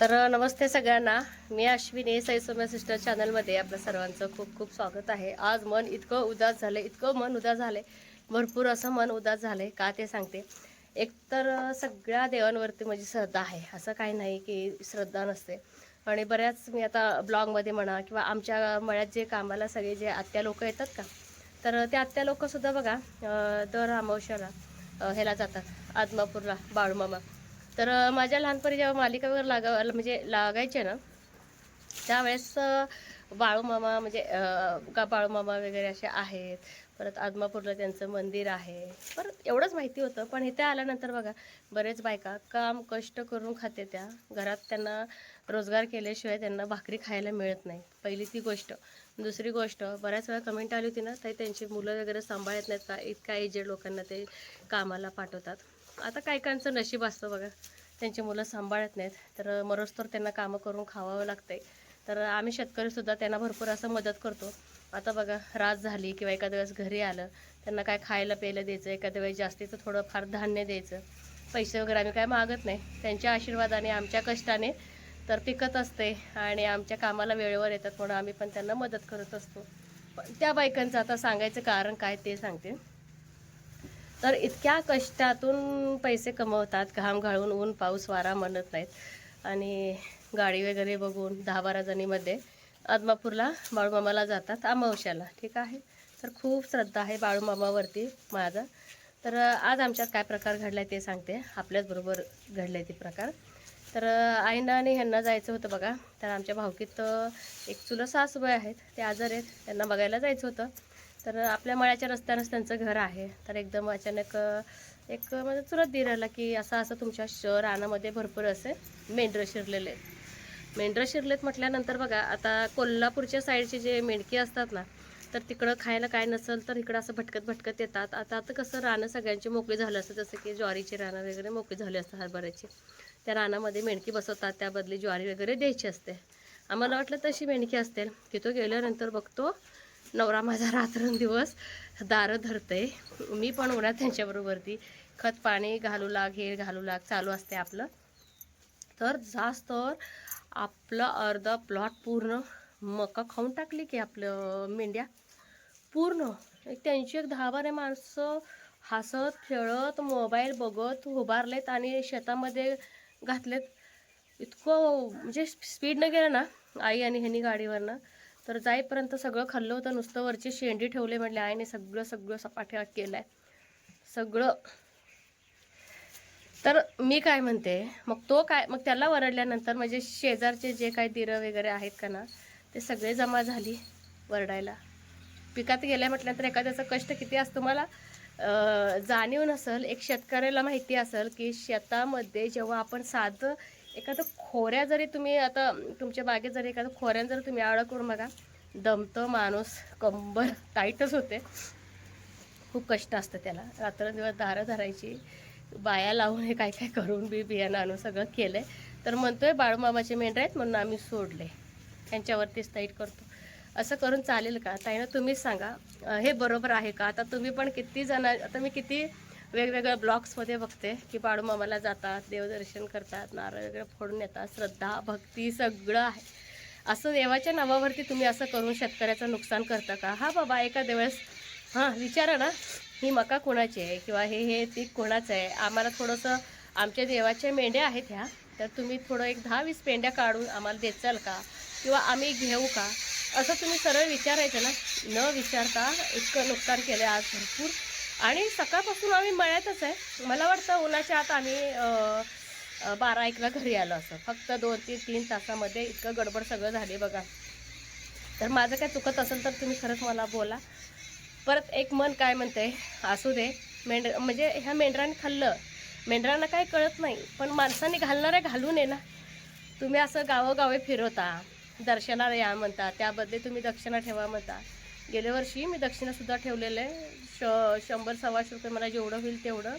तर नमस्ते सगळ्यांना. मी अश्विनी साई सिस्टर चॅनलमध्ये आपल्या सर्वांचं खूप खूप स्वागत आहे. आज मन इतकं उदास झालं इतकं मन उदास झालं भरपूर असं मन उदास झालं का ते सांगते. एकतर सगळ्या देवांवरती माझी श्रद्धा आहे. असं काही नाही की श्रद्धा नसते. आणि बऱ्याच मी आता ब्लॉगमध्ये म्हणा किंवा आमच्या मळ्यात जे कामाला सगळे जे आत्या लोक येतात का तर त्या आत्या लोकसुद्धा बघा दर अमावश्याला ह्याला जातात. आदमापूरला बाळूमामा. तर माझ्या लहानपणी जेव्हा मालिका वगैरे लागा म्हणजे लागायचे ना त्यावेळेस बाळूमामा म्हणजे अं, का बाळूमामा वगैरे असे आहेत परत आदमापूरला त्यांचं मंदिर आहे परत एवढंच माहिती होतं. पण इथे आल्यानंतर बघा बरेच बायका काम कष्ट करून खाते त्या. घरात त्यांना रोजगार केल्याशिवाय त्यांना भाकरी खायला मिळत नाही. पहिली ती गोष्ट. दुसरी गोष्ट बऱ्याच वेळा कमेंट आली होती ना ताई त्यांची मुलं वगैरे सांभाळत नाहीत का? इतका एजेड लोकांना ते कामाला पाठवतात. आता काय काहींचं नशीब असतं बघा. त्यांची मुलं सांभाळत नाहीत. तर मरोज तर त्यांना कामं करून खावावं लागतंय. तर आम्ही शेतकरीसुद्धा त्यांना भरपूर असं मदत करतो. आता बघा रात झाली किंवा एखाद्या वेळेस घरी आलं त्यांना काय खायला प्यायला द्यायचं एखाद्या वेळेस जास्तीचं थोडं फार धान्य द्यायचं पैसे वगैरे आम्ही काय मागत नाही. त्यांच्या आशीर्वादाने आमच्या कष्टाने तर पिकत असते आणि आमच्या कामाला वेळेवर येतात म्हणून आम्ही पण त्यांना मदत करत असतो. पण त्या बायकांचं आता सांगायचं कारण काय ते सांगते. तर इतक्या कष्टातून पैसे कमवतात घाम घाळून ऊन पाऊस वारा म्हणत नाहीत. आणि गाडी वगैरे बघून दहा बारा जणीमध्ये आदमापूरला बाळूमामाला जातात अमावश्याला ठीक आहे? तर खूप श्रद्धा आहे बाळूमामावरती माझा. तर आज आमच्यात काय प्रकार घडला आहे ते सांगते. आपल्याचबरोबर घडले ते प्रकार. तर आईना आणि ह्यांना जायचं होतं बघा. तर आमच्या भावकीत एक चुलं सासूबाई आहेत. ते आजार आहेत. त्यांना बघायला जायचं होतं. तर आपल्या मळ्याच्या रस्त्यानंच त्यांचं घर आहे. तर एकदम अचानक एक म्हणजे चुलत दिराला की असं असं तुमच्या श रानामध्ये भरपूर असे मेंढरं शिरलेले आहेत. मेंढरं शिरलेत म्हटल्यानंतर बघा आता कोल्हापूरच्या साईडचे जे मेंढकी असतात ना तर तिकडं खायला काय नसेल तर इकडं असं भटकत भटकत येतात. आता आता कसं रानं सगळ्यांची मोकळी झालं असतं जसं की ज्वारीची रानं वगैरे मोकळी झाली असतात हरभऱ्याची. त्या रानामध्ये मेंढकी बसवतात त्याबदली ज्वारी वगैरे द्यायची असते. आम्हाला वाटलं तशी मेंढकी असते तिथं गेल्यानंतर बघतो नवरा माझा रात्रंदिवस दारं धरते मी पण उन्हात त्यांच्याबरोबरती खत पाणी घालू लाग हे घालू लाग चालू असते आपलं. तर जास्त आपलं अर्धा प्लॉट पूर्ण मका खाऊन टाकली की आपलं मेंढ्या. पूर्ण. एक त्यांची एक दहा बारा माणसं हसत खेळत मोबाईल बघत उभारलेत आणि शेतामध्ये घातलेत. इतकं म्हणजे स्पीडनं गेलं ना आई आणि ह्यांनी गाडीवरनं. तर जाईपर्यंत सगळं खाल्लं होतं नुसतं वरची शेंडी ठेवले म्हटले आईने सगळं सगळं सपाटे केलं आहे सगळं. तर मी काय म्हणते मग तो काय मग त्याला वरडल्यानंतर म्हणजे शेजारचे जे काही दिरं वगैरे आहेत का ना ते सगळे जमा झाली वरडायला. पिकात गेल्या म्हटल्यानंतर एखाद्याचं कष्ट किती असतं मला जाणीव नसेल. एक शेतकऱ्याला माहिती असेल की शेतामध्ये जेव्हा आपण साधं एखादं खोऱ्या जरी तुम्ही आता तुमच्या बागेत जरी एखादं खोऱ्यानं जर तुम्ही आळं करून बघा दमतं माणूस कंबर टाईटच होते. खूप कष्ट असतं त्याला. रात्रंदिवस दारं धरायची बाया लावून हे काय काय करून बी बियाणं आणून सगळं केलं आहे तर म्हणतोय बाळूमामाचे मेंढर आहेत म्हणून आम्ही सोडले. त्यांच्यावरतीच ताईट करतो. असं करून चालेल का? ताईनं तुम्हीच सांगा. हे बरोबर आहे का? आता तुम्ही पण किती जण आता मी किती वेगवेगळ्या ब्लॉग्समध्ये बघते की बाळूमामाला जातात देवदर्शन करतात नारळ वगैरे फोडून येतात श्रद्धा भक्ती सगळं आहे. असं देवाच्या नावावरती तुम्ही असं करून शेतकऱ्याचं नुकसान करता का? हा बाबा एखाद्या वेळेस हां विचारा ना. ही मका कोणाची आहे? किंवा हे हे पीक कोणाचं आहे? आम्हाला थोडंसं आमच्या देवाच्या मेंढ्या आहेत ह्या. तर तुम्ही थोडं एक दहा वीस पेंड्या काढून आम्हाला देचाल का? किंवा आम्ही घेऊ का? असं तुम्ही सरळ विचारायचं ना. न विचारता इतकं नुकसान केलं आज भरपूर. आणि सकाळपासून आम्ही मळ्यातच आहे. मला वाटतं उन्हाच्या आत आम्ही बारा एकला घरी आलो असं. फक्त दोन ते तीन तासामध्ये इतकं गडबड सगळं झाली बघा. तर माझं काय चुकत असेल तर तुम्ही खरंच मला बोला. परत एक मन काय म्हणते असू दे. मेंढ म्हणजे ह्या मेंढराने खाल्लं. मेंढरांना काय कळत नाही पण माणसाने घालणारे घालून ये ना. तुम्ही असं गावोगावे फिरवता दर्शनाला या म्हणता त्याबद्दल तुम्ही दक्षिणा ठेवा म्हणता. गेल्या वर्षी मी दक्षिणासुद्धा ठेवलेलं आहे. श शंभर सव्वाशे रुपये मला जेवढं होईल तेवढं.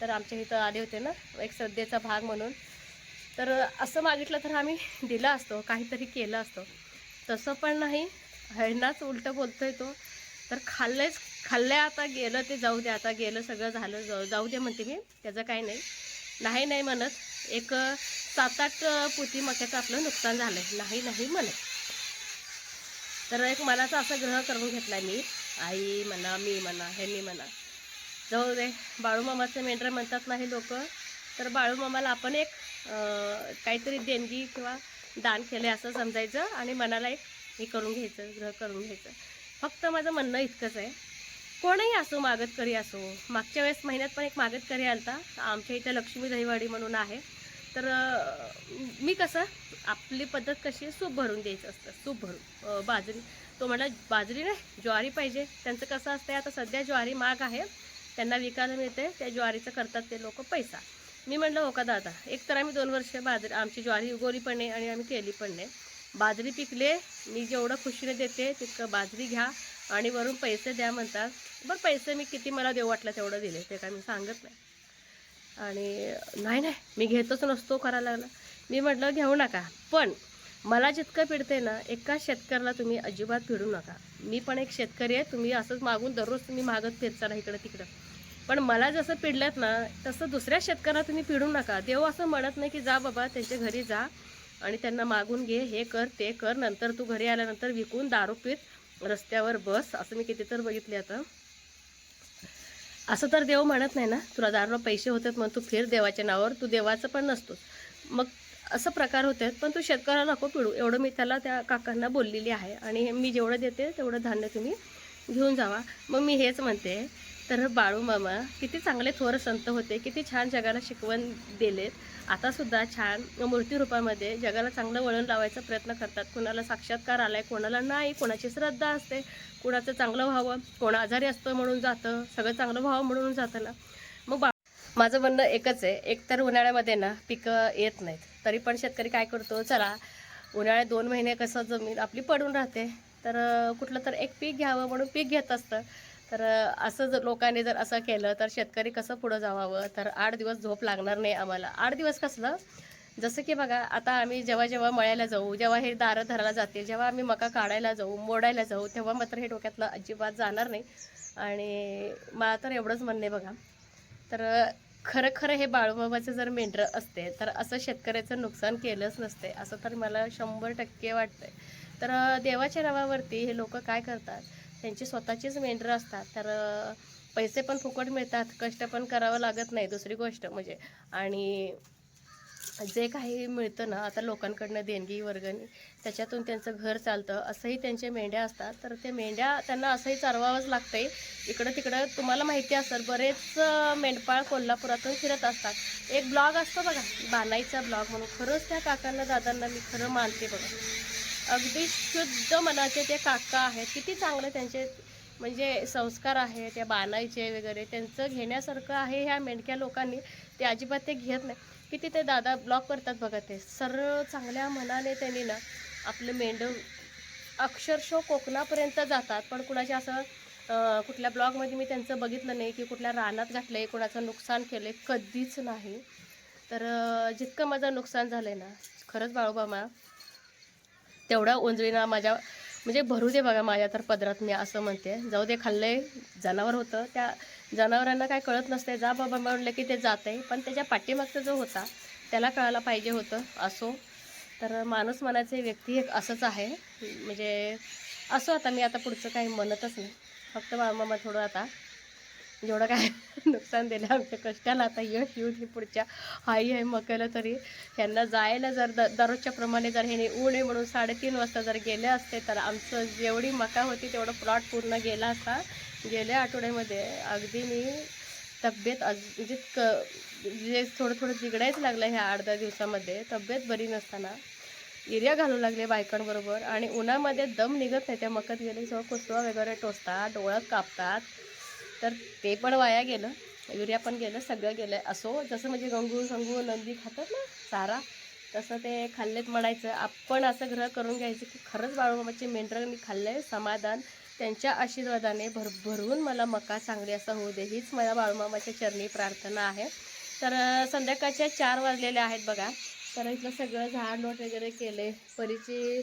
तर आमच्या इथं आले होते ना एक श्रद्धेचा भाग म्हणून. तर असं मागितलं तर आम्ही दिला असतो काहीतरी केलं असतो. तसं पण नाही. ह्यांनाच उलटं बोलतोय तो. तर खाल्लंच खाल्लंय आता गेलं ते जाऊ दे आता गेलं सगळं झालं जाऊ जाऊ दे म्हणते मी. त्याचं काही नाही. नाही नाही म्हणत. एक सात आठ पोती मक्याचं आपलं नुकसान झालं आहे नाही नाही म्हणत. तर एक मनाचा असा ग्रह करून घेतला मी. आई म्हणा मी म्हणा ह्यांनी म्हणा. जाऊ दे बाळूमामाचे मेंढरं म्हणतात नाही लोक. तर बाळूमामाला आपण एक काहीतरी देणगी किंवा दान केले असं समजायचं आणि मनाला एक हे करून घ्यायचं ग्रह करून घ्यायचं. फक्त माझं म्हणणं इतकंच आहे. कोणही असो मागतकरी असो मागच्या वेळेस महिन्यात पण एक मागतकरी आलता. आमच्या इथे लक्ष्मी दहीवाडी म्हणून आहे. तर मी कसं आपली पद्धत कशी सूप भरून द्यायचं असतं. सूप भरून. बाजरी. तो म्हटला बाजरी नाही ज्वारी पाहिजे. त्यांचं कसं असतं आता सध्या ज्वारी महाग आहे. त्यांना विकायला मिळते त्या ज्वारीचं करतात ते लोक पैसा. मी म्हटलं हो का दादा? एक तर आम्ही दोन वर्ष बाजरी आमची ज्वारी उगवली पण नाही आणि आम्ही केली पण नाही. बाजरी पिकले मी जेवढं खुशीने देते तितकं बाजरी घ्या आणि वरून पैसे द्या म्हणतात. बरं पैसे मी किती मला देऊ वाटलं तेवढं दिले ते काय मी सांगत नाही. आणि नाही नाही मी घेतच नसतो करायला. लागला मी म्हटलं घेऊ नका. पण मला जितकं पिडते ना एका शेतकऱ्याला तुम्ही अजिबात पिडू नका. मी पण एक शेतकरी आहे तुम्ही असंच मागून दररोज तुम्ही मागत फिरचाला इकडं तिकडं. पण मला जसं पिडल्यात ना तसं दुसऱ्या शेतकऱ्याला तुम्ही पिडू नका. देव असं म्हणत नाही की जा बाबा त्यांच्या घरी जा आणि त्यांना मागून घे हे कर ते कर. नंतर तू घरी आल्यानंतर विकून दारू पीत रस्त्यावर बस. असं मी किती तर बघितले आता. असं तर देव म्हणत नाही ना तुला दारूला पैसे होतात म्हणून तू फिर देवाच्या नावावर तू देवाचं पण नसतोस. मग असं प्रकार होते पण तू शेतकऱ्याला नको पिळू एवढं मी त्याला त्या काकांना बोललेली आहे. आणि मी जेवढं देते तेवढं धान्य तुम्ही घेऊन जावा. मग मी हेच म्हणते तर बाळू मामा किती चांगले थोर संत होते किती छान जगाला शिकवण दिलेत. आतासुद्धा छान मूर्तीरूपामध्ये जगाला चांगलं वळण लावायचा प्रयत्न करतात. कोणाला साक्षात्कार आलाय कोणाला नाही कोणाची श्रद्धा असते कोणाचं चांगलं व्हावं कोण आजारी असतं म्हणून जातं सगळं चांगलं व्हावं म्हणून जातं ना. मग बा माझं म्हणणं एकच आहे एक तर उन्हाळ्यामध्ये ना पिकं येत नाहीत. तरी पण शेतकरी काय करतो चला उन्हाळ्यात दोन महिने कसं जमीन आपली पडून राहते. तर कुठलं तर एक पीक घ्यावं म्हणून पीक घेत असतं. तर असं जर लोकांनी जर असं केलं तर शेतकरी कसं पुढं जावावं? तर आठ दिवस झोप लागणार नाही आम्हाला. आठ दिवस कसलं? जसं की बघा आता आम्ही जेव्हा जेव्हा मळ्याला जाऊ जेव्हा हे दारं धरायला जातील जेव्हा आम्ही मका काढायला जाऊ मोडायला जाऊ तेव्हा मात्र हे डोक्यातलं अजिबात जाणार नाही. आणि मला तर एवढंच म्हणणं आहे बघा. तर खरं खरं हे बाळूबाबाचं जर मेंढरं असते तर असं शेतकऱ्याचं नुकसान केलंच नसते असं तर मला शंभर टक्के वाटतंय. तर देवाच्या नावावरती हे लोक काय करतात? त्यांची स्वतःचीच मेंढरं असतात. तर पैसे पण फुकट मिळतात. कष्ट पण करावं लागत नाही दुसरी गोष्ट म्हणजे. आणि जे काही मिळतं ना आता लोकांकडनं देणगी वर्गणी त्याच्यातून त्यांचं घर चालतं असंही त्यांच्या मेंढ्या असतात. तर ते मेंढ्या त्यांना असंही चारवावंच लागतंय. इकडं तिकडं तुम्हाला माहिती असेल बरेच मेंढपाळ कोल्हापुरातून फिरत असतात. एक ब्लॉग असतो बघा बानाईचा ब्लॉग म्हणून. खरंच त्या काकांना दादांना मी खरं मानते बघा. अगदी शुद्ध मनाचे ते काका आहेत. किती चांगले त्यांचे म्हणजे संस्कार आहे त्या बानायचे वगैरे त्यांचं घेण्यासारखं आहे ह्या मेंढक्या लोकांनी. ते अजिबात ते घेत नाही. किती ते दादा ब्लॉग करतात बघा ते. सरळ चांगल्या मनाने त्यांनी ना आपलं मेंढं अक्षरशः कोकणापर्यंत जातात. पण कुणाच्या असं कुठल्या ब्लॉगमध्ये मी त्यांचं बघितलं नाही की कुठल्या रानात घातलं आहे कुणाचं नुकसान केलं आहे कधीच नाही. तर जितकं माझं नुकसान झालं आहे ना खरंच बाळूबामा तेवढा उंजळीना माझ्या म्हणजे भरू दे बघा माझ्या तर पदरात मी असं म्हणते. जाऊ दे खाल्लंय जनावर होतं. त्या जनावरांना काय कळत नसते जा बाबा म्हणलं की ते जात आहे पण त्याच्या पाठीमागचा जो होता त्याला कळायला पाहिजे होतं असो. तर माणूस मनाचे व्यक्ती एक असंच आहे. म्हणजे असो आता मी आता पुढचं काही म्हणतच नाही. फक्त मामा थोडं आता जेवढं काय नुकसान दिलं आमच्या कष्टाला आता यश येऊ दे पुढच्या. हाई आहे मकाला तरी. ह्यांना जायला जर द दररोजच्या प्रमाणे जर ह्याने ऊन आहे म्हणून साडेतीन वाजता जर गेले असते तर आमचं जेवढी मका होती तेवढं प्लॉट पूर्ण गेला असता गेल्या आठवड्यामध्ये अगदी मी तब्येत अज म्हणजे क जे थोडं थोडं बिघडायच लागलं ह्या आठ दहा दिवसामध्ये. तब्येत बरी नसताना. एरिया घालू लागले बायकांबरोबर आणि उन्हामध्ये दम निघत नाही. त्या मकत गेले सगळं कुसवा वगैरे टोचतात डोळ्यात कापतात. तर ते पण वाया गेलं. युरिया पण गेलं सगळं गेलं असो जसं म्हणजे गंगू संगू नंदी खातात ना चारा तसं ते खाल्लेत म्हणायचं. आपण असं ग्रह करून घ्यायचं की खरंच बाळूमामाचे मेंढरं मी खाल्ले समाधान. त्यांच्या आशीर्वादाने भरभरून मला मका चांगली असं होऊ दे. हीच मला बाळूमामाच्या चरणी प्रार्थना आहे. तर संध्याकाळच्या चार वाजलेल्या आहेत बघा. तर इथलं सगळं झाड लोट वगैरे केले परीची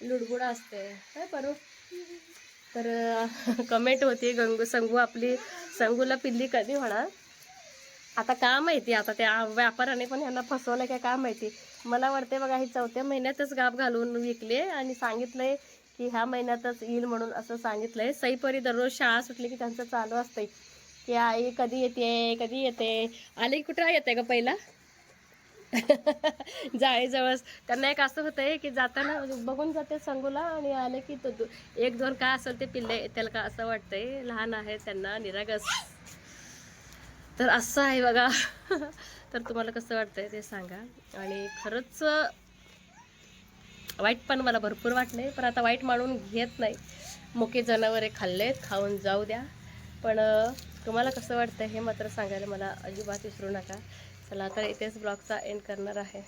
लुडबुड असते. काय परू तर कमेंट होती गंगू संगू आपली संगूला पिल्ली कधी होणार? आता का माहिती? आता त्या व्यापाराने पण यांना फसवलं काय का माहिती? मला वाटते बघा ही चौथ्या महिन्यातच गाप घालून विकले आणि सांगितलंय की ह्या महिन्यातच येईल म्हणून असं सांगितलंय. सईपरी दररोज शाळा सुटली की त्यांचं चालू असतंय. की आई कधी येते कधी येते? आली की कुठं येते का पहिला? जाळीजवळ त्यांना एक असं होतंय की जाताना बघून जाते संगूला आणि आले की तो एक दोन काय असेल ते पिल्ले त्याला का असं वाटतंय? लहान आहे त्यांना निरागस. तर असं आहे बघा. तर तुम्हाला कसं वाटतंय ते सांगा. आणि खरंच वाईट पण मला भरपूर वाटले पण आता वाईट मानून घेत नाही. मुके जनावरे खाल्लेत खाऊन जाऊ द्या. पण तुम्हाला कसं वाटतं हे मात्र सांगायला मला अजिबात विसरू नका. चला तर इथेच ब्लॉगचा एंड करणार आहे.